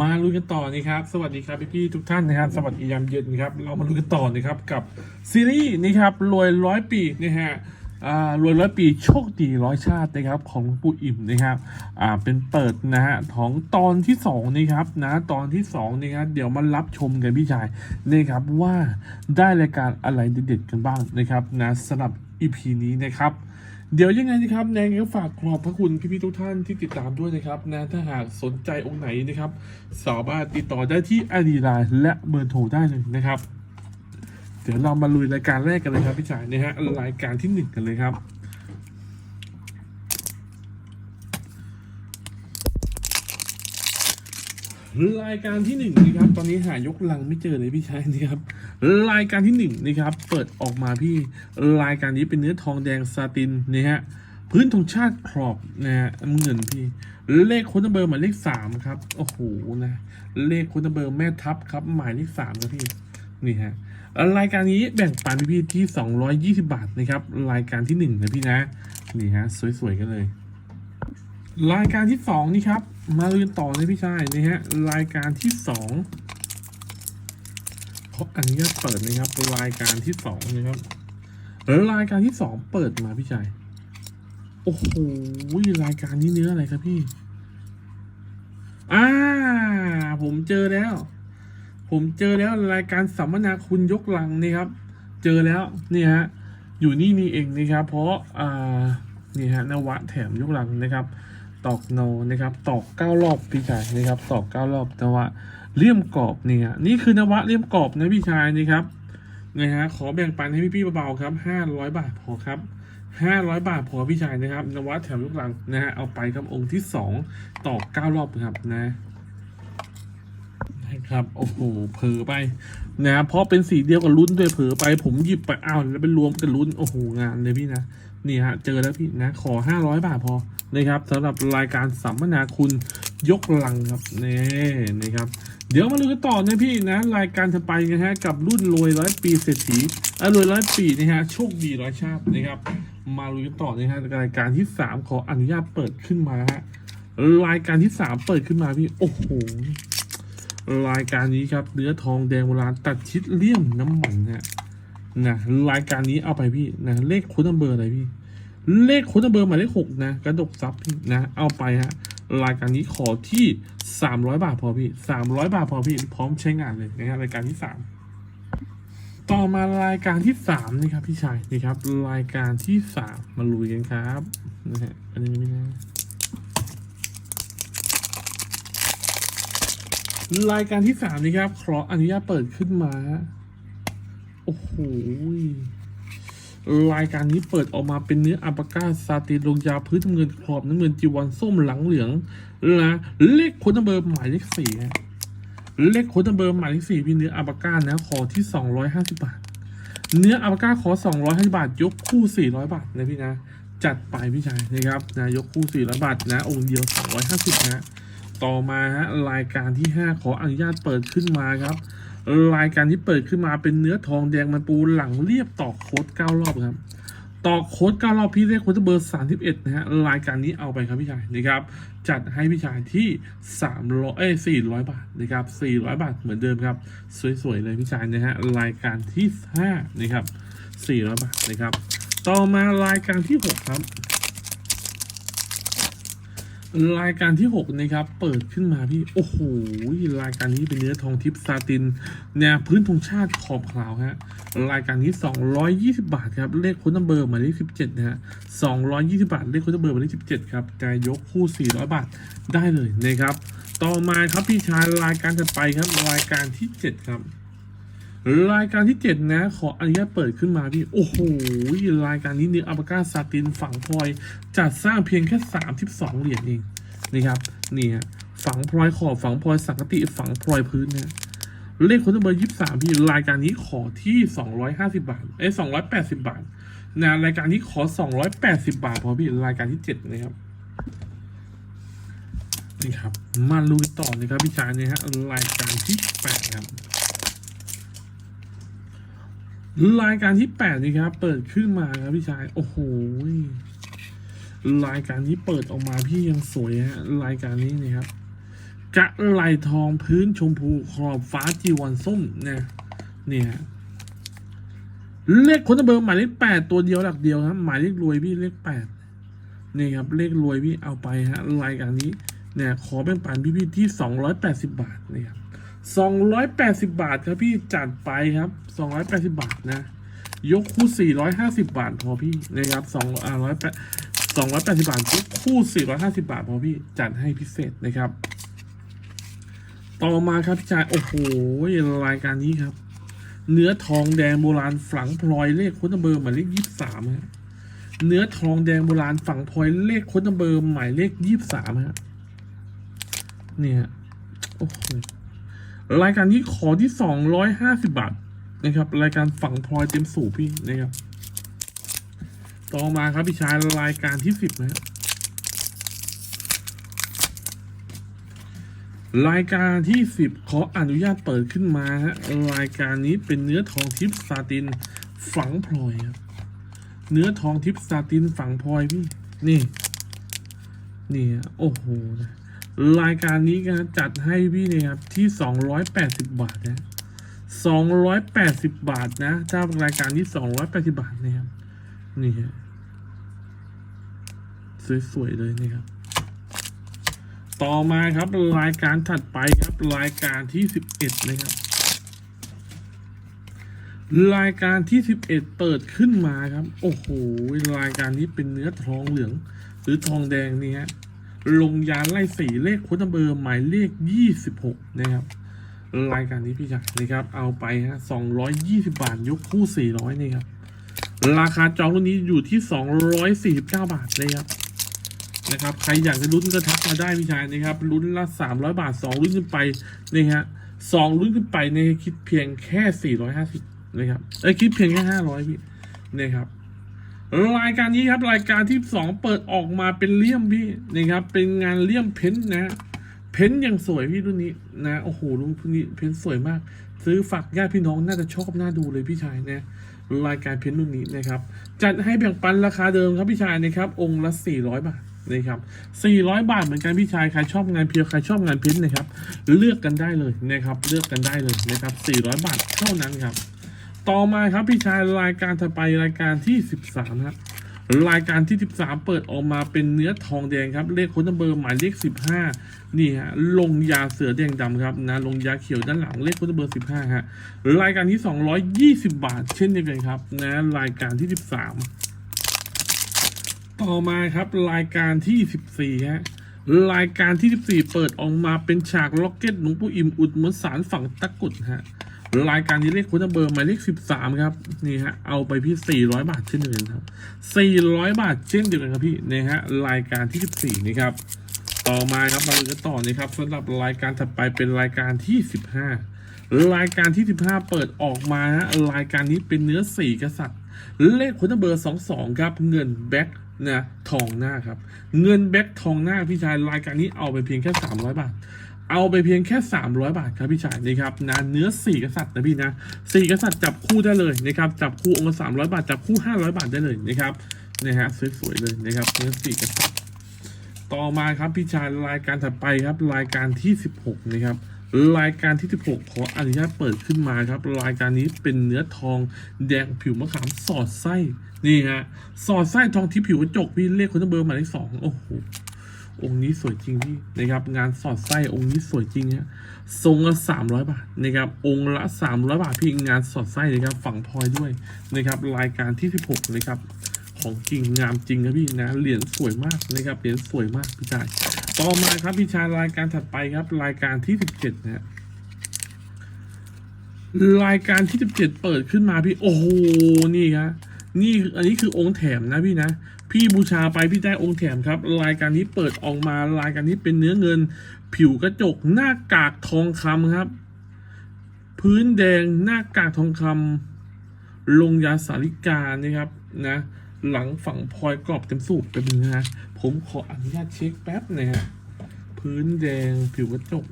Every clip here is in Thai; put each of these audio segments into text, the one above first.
มาลุ้นกันต่อนะครับ สวัสดีครับพี่ๆทุกท่านนะครับ สวัสดียามเย็นครับ เรามาลุ้นกันต่อนะครับกับซีรีส์นะครับรวยร้อยปีนะฮะอ่ารวยร้อยปีโชคดีร้อยชาตินะครับของปู่อิ่มนะครับอ่าเป็นเปิดนะฮะของตอนที่สองนะครับนะตอนที่สองนะครับเดี๋ยวมารับชมกันพี่ชายนะครับว่าได้รายการอะไรเด็ดๆกันบ้างนะครับนะสำหรับ EP นี้นะครับ เดี๋ยวยังไงนะครับแนงก็ฝากขอบพระคุณพี่ๆทุกท่านที่ติดตามด้วยนะครับนะถ้าหากสนใจองค์ไหนนะครับ สามารถติดต่อได้ที่ไอดีไลน์และเบอร์โทรได้เลยนะครับ เดี๋ยวเรามาลุยรายการแรกกันเลยครับพี่ชายนะฮะรายการที่หนึ่งกันเลยครับ รายการที่หนึ่งนะครับตอนนี้หายกลังไม่เจอเลยพี่ชายนะครับรายการที่หนึ่งนะครับเปิดออกมาพี่รายการนี้เป็นเนื้อทองแดงซาตินนะฮะพื้นธงชาติครอบนะฮะเงินพี่ เลขคนเบอร์หมายเลขสามครับโอ้โหนะเลขคนเบอร์แม่ทัพครับหมายเลขสามครับพี่นี่ฮะรายการนี้แบ่งปันพี่ที่สองร้อยยี่สิบาทนะครับรายการที่หนึ่งนะพี่นะนี่ฮะสวยๆกันเลย รายการที่สองนี่ครับ มาเรียนต่อเลยพี่ชายนี่ฮะรายการที่สองขออนุญาตเปิดนะครับรายการที่สองนะครับแล้วรายการที่สองเปิดมาพี่ชายโอ้โหรายการนี้เนื้ออะไรครับพี่อ่าผมเจอแล้ว ผมเจอแล้วรายการสัมมนาคุณยกลังนี่ครับ เจอแล้วนี่ฮะอยู่นี่นี่เองนะครับ เพราะอ่านี่ฮะนวะแถมยกลังนะครับ ตอกโนนะครับ ตอกเก้ารอบพี่ชายนะครับ ตอกเก้ารอบนวะเลี่ยมกรอบเนี่ฮะนี่คือนวะเลี่ยมกรอบนะพี่ชายนี่ครับนะฮะขอแบ่งปันให้พี่ๆเบาๆครับห้าร้อยบาทพอครับห้าร้อยบาทพอพี่ชายนะครับ นวะแถมยกหลังนะฮะเอาไปครับองค์ที่สองตอกเก้ารอบครับนะนะครับโอ้โหเผลอไปนะเพราะเป็นสีเดียวกับลุ้นด้วยเผลอไป ผมหยิบไปอ้าวแล้วไปรวมกันลุ้นโอ้โหงานเลยพี่นะนี่ฮะเจอแล้วพี่นะขอห้าร้อยบาทพอ นะครับสำหรับรายการสัมมนาคุณยกลังครับนี่นะครับ เดี๋ยวมาดูกันต่อนะพี่นะรายการจะไปนะฮะกับรุ่นรวยร้อยปีเศรษฐีอะรวยร้อยปีนะฮะโชคดีร้อยชาตินะครับ มาดูกันต่อนะฮะรายการที่สามขออนุญาตเปิดขึ้นมาฮะรายการที่สามเปิดขึ้นมาพี่โอ้โหรายการนี้ครับเนื้อทองแดงโบราณตัดชิดเลี่ยมน้ำมันนะนะรายการนี้เอาไปพี่นะเลขคุณเบอร์อะไรพี่ เลขคุณเบอร์หมายเลขหกนะกระดกซับนะเอาไปฮะรายการนี้ขอที่สามร้อยบาทพอพี่สามร้อยบาทพอพี่พร้อมใช้งานเลยนะฮะรายการที่สามต่อมารายการที่สามนี่ครับพี่ชายนี่ครับ รายการที่สามมาลุยกันครับนะฮะอันนี้ไม่นะรายการที่สามนี้ครับขออนุญาตเปิดขึ้นมา โอ้โห รายการนี้เปิดออกมาเป็นเนื้ออัปก้าซาตินลงยาพื้นน้ำเงินขอบน้ำเงินจีวรส้มหลังเหลืองนะเลขคนเบอร์หมายเลขสี่เลขคนเบอร์หมายเลขสี่พี่เนื้ออัปก้านะขอที่สองร้อยห้าสิบบาท เนื้ออัปก้าขอสองร้อยห้าสิบาท ยกคู่สี่ร้อยบาทนะพี่นะ จัดไปพี่ชายนะครับนะยกคู่สี่ร้อยบาทนะองค์เดียวสองร้อยห้าสิบนะต่อมาฮะรายการที่5ขออนุญาตเปิดขึ้นมาครับ รายการที่เปิดขึ้นมาเป็นเนื้อทองแดงมันปูหลังเรียบต่อโค้ด9รอบครับ ต่อโค้ด9รอบพี่เลขโค้ดเบอร์31นะฮะรายการนี้เอาไปครับพี่ชายนะครับ จัดให้พี่ชายที่300เอ้ย400บาทนะครับ400บาทเหมือนเดิมครับ สวยๆเลยพี่ชายนะฮะรายการที่5นะครับ400บาทนะครับ ต่อมารายการที่6ครับ รายการที่ 6 นะครับ เปิดขึ้นมาพี่ โอ้โห รายการนี้เป็นเนื้อทองทิพซาติน แนวพื้นธงชาติขอบขาวฮะ รายการนี้ 220 บาทครับ เลขคุณนัมเบอร์หมายเลข17 นะฮะ 220 บาท เลขคุณนัมเบอร์หมายเลข17 ครับจะยกคู่ 400 บาทได้เลยนะครับ ต่อมาครับพี่ชายรายการถัดไปครับ รายการที่ 7 ครับ รายการที่เจ็ดนะ ขออนุญาตเปิดขึ้นมาพี่ โอ้โห รายการนี้เนื้ออัลปาก้าซาตินฝังพลอย จัดสร้างเพียงแค่สามสิบสองเหรียญเองนะครับนี่ฮะฝังพลอยขอบฝังพลอยสังกติฝังพลอยพื้นนี่ยเลขคนเบอร์ยี่สามพี่รายการนี้ขอที่สองร้อยห้าสิบาทเอ้สองร้อยแปดสิบาทนะรายการนี้ขอสองร้อยแปดสิบาทพอพี่รายการที่เจ็ดนะครับนี่ครับมาลุยต่อนะครับพี่ชายนี่ยฮะรายการที่แปดครับ รายการที่แปดนี่ครับ เปิดขึ้นมาครับพี่ชาย โอ้โหรายการนี้เปิดออกมาพี่ยังสวยฮะรายการนี้นี่ครับจะไหลทองพื้นชมพูขอบฟ้าจีวรส้มเนี่ยเนี่ยเลขคนเบอร์หมายเลขแปดตัวเดียวหลักเดียวครับหมายเลขรวยพี่เลขแปดนี่ครับเลขรวยพี่เอาไปฮะรายการนี้เนี่ยขอแบ่งปันพี่พี่ๆที่สองร้อยแปดสิบาทนะครับ สองร้อยแปดสิบาทครับพี่จัดไปครับสองร้อยแปดสิบาทนะ ยกคู่สี่ร้อยห้าสิบาทพอพี่นะครับสองอ่าร้อยแปดสองร้อยแปดสิบาทยกคู่สี่ร้อยห้าสิบาทพอพี่จัดให้พิเศษนะครับ ต่อมาครับพี่ชายโอ้โหรายการนี้ครับ เนื้อทองแดงโบราณฝังพลอยเลขค้นเบอร์หมายเลขยี่สิบสามฮะเนื้อทองแดงโบราณฝังพลอยเลขค้นเบอร์หมายเลขยี่สิบสามฮะเนี่ยโอ้โห รายการนี้ขอที่สองร้อยห้าสิบบาทนะครับ รายการฝังพลอยเต็มสูบพี่นะครับ ต่อมาครับพี่ชายรายการที่สิบนะฮะรายการที่สิบขออนุญาตเปิดขึ้นมาฮะรายการนี้เป็นเนื้อทองทิพซาตินฝังพลอยครับเนื้อทองทิพซาตินฝังพลอยพี่ นี่ นี่ โอ้โหนะ รายการนี้ก็จัดให้พี่เนี่ยครับที่สองร้อยแปดสิบบาทนะสองร้อยแปดสิบบาทนะถ้ารายการนี้สองร้อยแปดสิบาทนะครับนี่ฮะสวยๆเลยนะครับต่อมาครับรายการถัดไปครับรายการที่สิบเอ็ดนะครับ รายการที่สิบเอ็ดเปิดขึ้นมาครับ โอ้โหรายการนี้เป็นเนื้อทองเหลือง หรือทองแดงนี่ฮะ ลงยาไล่สีเลขค้ดเบอร์หมายเลขยี่สิบหกนะครับ รายการนี้พี่จักนะครับ เอาไปฮะสองร้อยยี่สิบาท ยกคู่สี่ร้อยนี่ครับ ราคาจองรุ่นนี้อยู่ที่สองร้อยสี่สิบเก้าบาทเลยครับนะครับ ใครอยากจะลุ้นก็ทักมาได้พี่ชายนะครับลุ้นละสามร้อยบาทสองลุ้นขึ้นไปนี่ฮะสองลุ้นขึ้นไปในคิดเพียงแค่สี่ร้อยห้าสิบนะครับเอ้คิดเพียงแค่ห้าร้อยพี่นะครับ รายการนี้ครับรายการที่สองเปิดออกมาเป็นเลี่ยมพี่นะครับ เป็นงานเลี่ยมเพ้นนะ เพ้นอย่างสวยพี่รุ่นนี้นะโอ้โหรุ่นนี้เพ้นสวยมาก ซื้อฝากญาติพี่น้องน่าจะชอบน่าดูเลยพี่ชายนะรายการเพ้นรุ่นนี้นะครับ จัดให้แบ่งปันราคาเดิมครับพี่ชายนะครับ องค์ละสี่ร้อยบาทนะครับสี่ร้อยบาทเหมือนกันพี่ชายใครชอบงานเพียวใครชอบงานเพ้นนะครับ เลือกกันได้เลยนะครับ เลือกกันได้เลยนะครับสี่ร้อยบาทเท่านั้นครับ ต่อมาครับพี่ชายรายการถัดไปรายการที่สิบสามครับรายการที่ 13 เปิดออกมาเป็นเนื้อทองแดงครับ เลขค้นเบอร์หมายเลข 15 นี่ฮะ ลงยาเสือแดงดำครับนะ ลงยาเขียวด้านหลังเลขค้นเบอร์ 15 ฮะ รายการที่ 220 บาท เช่นเดียวกันครับ นะ รายการที่ 13 ต่อมาครับรายการที่ 14 ฮะ รายการที่ 14 เปิดออกมาเป็นฉากล็อกเก็ตหลวงปู่อิ่มอุดมนสารฝั่งตะกุดฮะ รายการนี้เลขคุณเบอร์หมายเลขสิบสามครับนี่ฮะเอาไปพี่สี่ร้อยบาทเช่นเดียวกันครับสี่ร้อยบาทเช่นเดียวกันครับพี่นี่ฮะรายการที่สิบสี่นี่ครับต่อมาครับมาดูกันต่อนะครับสำหรับรายการถัดไปเป็นรายการที่สิบห้ารายการที่สิบห้าเปิดออกมาฮะรายการนี้เป็นเนื้อสี่กษัตริย์ เลขคุณเบอร์สองสองครับ เงินแบ็คนะทองหน้าครับ เงินแบ็คทองหน้าพี่ชายรายการนี้เอาไปเพียงแค่สามร้อยบาท เอาไปเพียงแค่ 300 บาทครับพี่ชายนะครับนะเนื้อสี่กษัตริย์นะพี่นะสี่กษัตริย์จับคู่ได้เลยนะครับจับคู่องค์ละสามร้อยบาทจับคู่ห้าร้อยบาทได้เลยนะครับนะฮะสวยๆเลยนะครับเนื้อสี่กษัตริย์ต่อมาครับพี่ชายรายการถัดไปครับรายการที่ 16 นะครับรายการที่ 16 ขออนุญาตเปิดขึ้นมาครับ รายการนี้เป็นเนื้อทองแดงผิวมะขามสอดไส้นี่ฮะสอดไส้ทองที่ผิวกระจกพี่เลขคนเบอร์หมายเลขสองโอ้โห องค์นี้สวยจริงพี่นะครับ งานสอดไส้องค์นี้สวยจริงฮะทรงละสามร้อยบาทนะครับ องค์ละสามร้อยบาทพี่งานสอดไส้นะครับ ฝั่งพลอยด้วยนะครับ รายการที่สิบหกนะครับของจริงงามจริงครับพี่นะเหรียญสวยมากนะครับเหรียญสวยมากพี่ชายต่อมาครับพี่ชายรายการถัดไปครับ รายการที่สิบเจ็ดนะฮะรายการที่สิบเจ็ดเปิดขึ้นมาพี่โอ้โหนี่ครับ นี่อันนี้คือองค์แถมนะพี่นะ พี่บูชาไปพี่ได้องค์แถมครับ รายการนี้เปิดออกมารายการนี้เป็นเนื้อเงิน ผิวกระจกหน้ากากทองคำครับ พื้นแดงหน้ากากทองคำลงยาสาริกานะครับนะหลังฝั่งพลอยกรอบเต็มสูบเป็นงนะผมขออนุญาตเช็คแป๊บนะฮะพื้นแดงผิวกระจก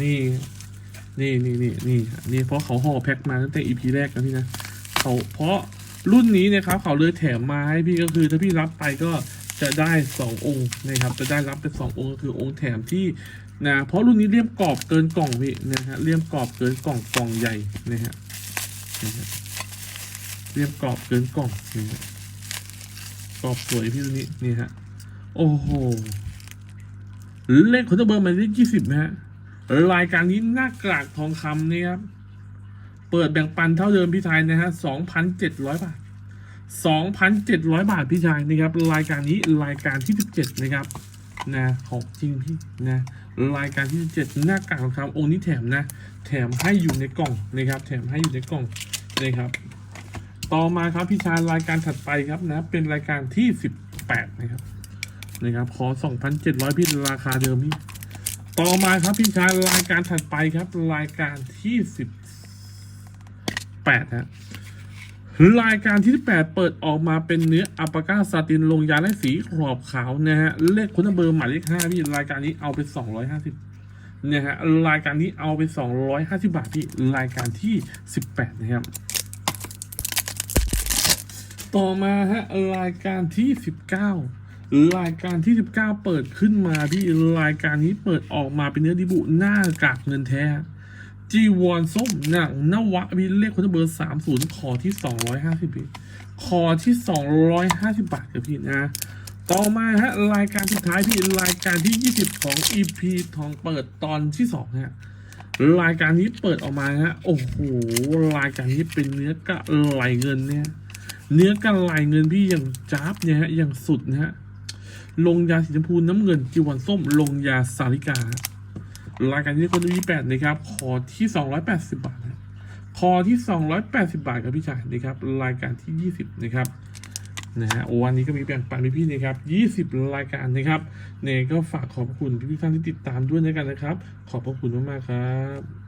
นี่ นี่นี่นี่นี่นี่เพราะเขาห่อแพ็คมาตั้งแต่อีพีแรกนะพี่นะเขาเพราะรุ่นนี้เนะครับเขาเลยแถมมาให้พี่ก็คือถ้าพี่รับไปก็จะได้สององค์นะครับ จะได้รับเป็นสององค์ก็คือองค์แถมที่นะเพราะรุ่นนี้เลี่ยมกรอบเกินกล่องพี่นะฮะเลี่ยมกรอบเกินกล่องกล่องใหญ่นะฮะนะฮะเลี่ยมกรอบเกินกล่องนะฮะกรอบสวยพี่ตัวนี้นี่ฮะโอ้โหเลขคนตะเบอร์มายเลขยี่สิบนะฮะ รายการนี้หน้ากากทองคำเนี่ยครับ เปิดแบ่งปันเท่าเดิมพี่ชายนะฮะสองพันเจ็ดร้อยบาทสองพันเจ็ดร้อยบาทพี่ชายนะครับ รายการนี้รายการที่สิบเจ็ดนะครับนะของจริงพี่นะรายการที่สิบเจ็ดหน้ากากทองคำองค์นี้แถมนะ แถมให้อยู่ในกล่องนะครับ แถมให้อยู่ในกล่องนะครับ ต่อมาครับพี่ชายรายการถัดไปครับนะ เป็นรายการที่สิบแปดนะครับนะครับขอสองพันเจ็ดร้อยพี่ราคาเดิมพี่ ต่อมาครับพี่ชายรายการถัดไปครับ รายการที่สิบแปดฮะรายการที่แปดเปิดออกมาเป็นเนื้ออัปปากาซาตินลงยาและสีขอบขาวนะฮะเลขคุณเบอร์หมายเลขห้าพี่รายการนี้เอาไปสองร้อยห้าสิบเนี่ยฮะรายการนี้เอาไปสองร้อยห้าสิบาทพี่รายการที่สิบแปดนะครับต่อมาฮะรายการที่สิบเก้า รายการที่สิบเก้าเปิดขึ้นมาพี่รายการนี้เปิดออกมาเป็นเนื้อดิบุหน้ากากเงินแท้จีวอนส้มหนังนวะพี่เลขคนเบอร์สามศูนย์คอที่สองร้อยห้าสิบคอที่สองร้อยห้าสิบบาทครับพี่นะ ต่อมาฮะรายการสุดท้ายพี่รายการที่ยี่สิบของ EP ทองเปิดตอนที่สองฮะรายการนี้เปิดออกมาฮะโอ้โหรายการนี้เป็นเนื้อกะไหลเงินเนี่ย เนื้อกะไหลเงินพี่อย่างจ้าบเนี่ยฮะอย่างสุดนะฮะ ลงยาสีชมพูน้ำเงินจีวอนส้ม ลงยาสาลิการายการที่คนที่แปดนะครับคอที่สองร้อยแปดสิบาทนะคอที่สองร้อยแปดสิบาทครับพี่ชายนะครับรายการที่ยี่สิบนะครับนะฮะวันนี้ก็มีแบ่งปันพี่ๆนะครับยี่สิบรายการนะครับเนี่ยก็ฝากขอบคุณพี่ๆท่านที่ติดตามด้วยนะกันนะครับ ขอบพระคุณมากๆครับ